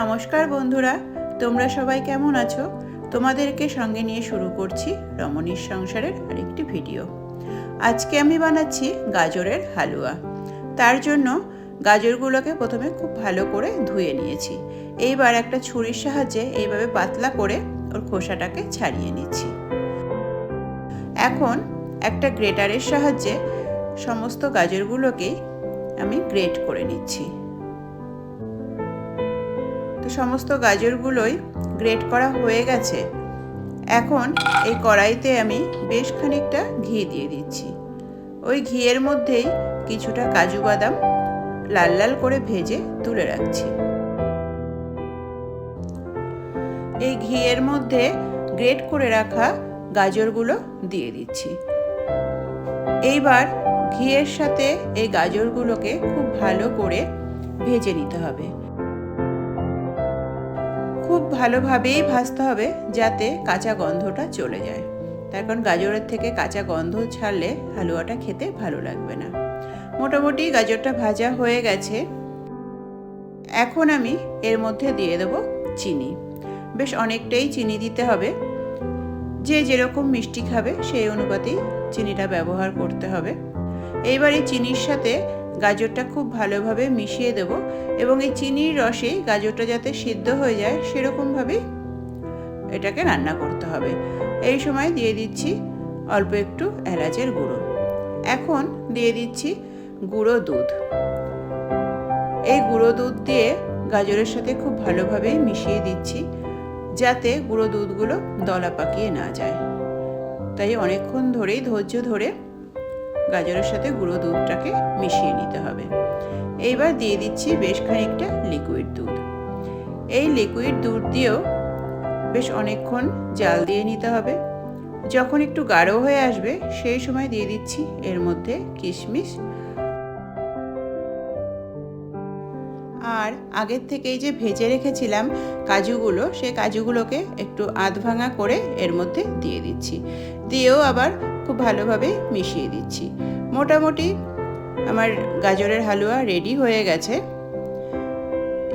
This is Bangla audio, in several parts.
নমস্কার বন্ধুরা, তোমরা সবাই কেমন আছো? তোমাদেরকে সঙ্গে নিয়ে শুরু করছি রমণীর সংসারের আরেকটি ভিডিও। আজকে আমি বানাচ্ছি গাজরের হালুয়া। তার জন্য গাজরগুলোকে প্রথমে খুব ভালো করে ধুয়ে নিয়েছি। এইবার একটা ছুরির সাহায্যে এইভাবে পাতলা করে ওর খোসাটাকে ছাড়িয়ে নিচ্ছি। এখন একটা গ্রেটারের সাহায্যে সমস্ত গাজরগুলোকেই আমি গ্রেট করে নিচ্ছি। সমস্ত গাজরগুলোই গ্রেট করা হয়ে গেছে। এখন এই কড়াইতে আমি বেশ খানিকটা ঘি দিয়ে দিচ্ছি। ওই ঘিয়ের মধ্যেই কিছুটা কাজু বাদাম লাল লাল করে ভেজে তুলে রাখছি। এই ঘিয়ের মধ্যে গ্রেট করে রাখা গাজরগুলো দিয়ে দিচ্ছি। এইবার ঘিয়ের সাথে এই গাজরগুলোকে খুব ভালো করে ভেজে নিতে হবে। খুব ভালোভাবেই ভাজতে হবে যাতে কাঁচা গন্ধটা চলে যায়। তার কারণ গাজরের থেকে কাঁচা গন্ধ ছাড়লে হালুয়াটা খেতে ভালো লাগবে না। মোটামুটি গাজরটা ভাজা হয়ে গেছে। এখন আমি এর মধ্যে দিয়ে দেব চিনি। বেশ অনেকটাই চিনি দিতে হবে। যে যেরকম মিষ্টি খাবে সেই অনুপাতেই চিনিটা ব্যবহার করতে হবে। এইবার এই চিনির সাথে গাজরটা খুব ভালোভাবে মিশিয়ে দেব এবং এই চিনির রসে গাজরটা যাতে সিদ্ধ হয়ে যায় সেরকমভাবেই এটাকে রান্না করতে হবে। এই সময় দিয়ে দিচ্ছি অল্প একটু এলাচের গুঁড়ো। এখন দিয়ে দিচ্ছি গুঁড়ো দুধ। এই গুঁড়ো দুধ দিয়ে গাজরের সাথে খুব ভালোভাবে মিশিয়ে দিচ্ছি যাতে গুঁড়ো দুধগুলো দলা পাকিয়ে না যায়। তাই অনেকক্ষণ ধরেই ধৈর্য ধরে গাজরের সাথে গুঁড়ো দুধটাকে মিশিয়ে নিতে হবে। এইবার দিয়ে দিচ্ছি বেশ খানিকটা লিকুইড দুধ। এই লিকুইড দুধ দিয়েও বেশ অনেকক্ষণ জাল দিয়ে নিতে হবে। যখন একটু গাঢ় হয়ে আসবে, সেই সময় দিয়ে দিচ্ছি এর মধ্যে কিশমিশ আর আগের থেকেই যে ভেজে রেখেছিলাম কাজুগুলো সেই কাজুগুলোকে একটু আধ ভাঙা করে এর মধ্যে দিয়ে দিচ্ছি। দিয়েও আবার খুব ভালোভাবে মিশিয়ে দিচ্ছি। মোটামুটি আমার গাজরের হালুয়া রেডি হয়ে গেছে।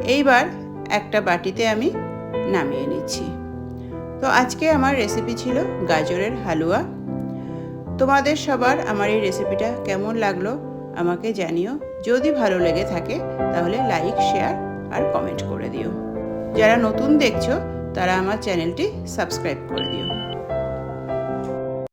এইবার একটা বাটিতে আমি নামিয়ে নিচ্ছি। তো আজকে আমার রেসিপি ছিল গাজরের হালুয়া। তোমাদের সবার আমার এই রেসিপিটা কেমন লাগল আমাকে জানিও। যদি ভালো লেগে থাকে তাহলে লাইক শেয়ার আর কমেন্ট করে দিও। যারা নতুন দেখছ, তারা আমার চ্যানেলটি সাবস্ক্রাইব করে দিও।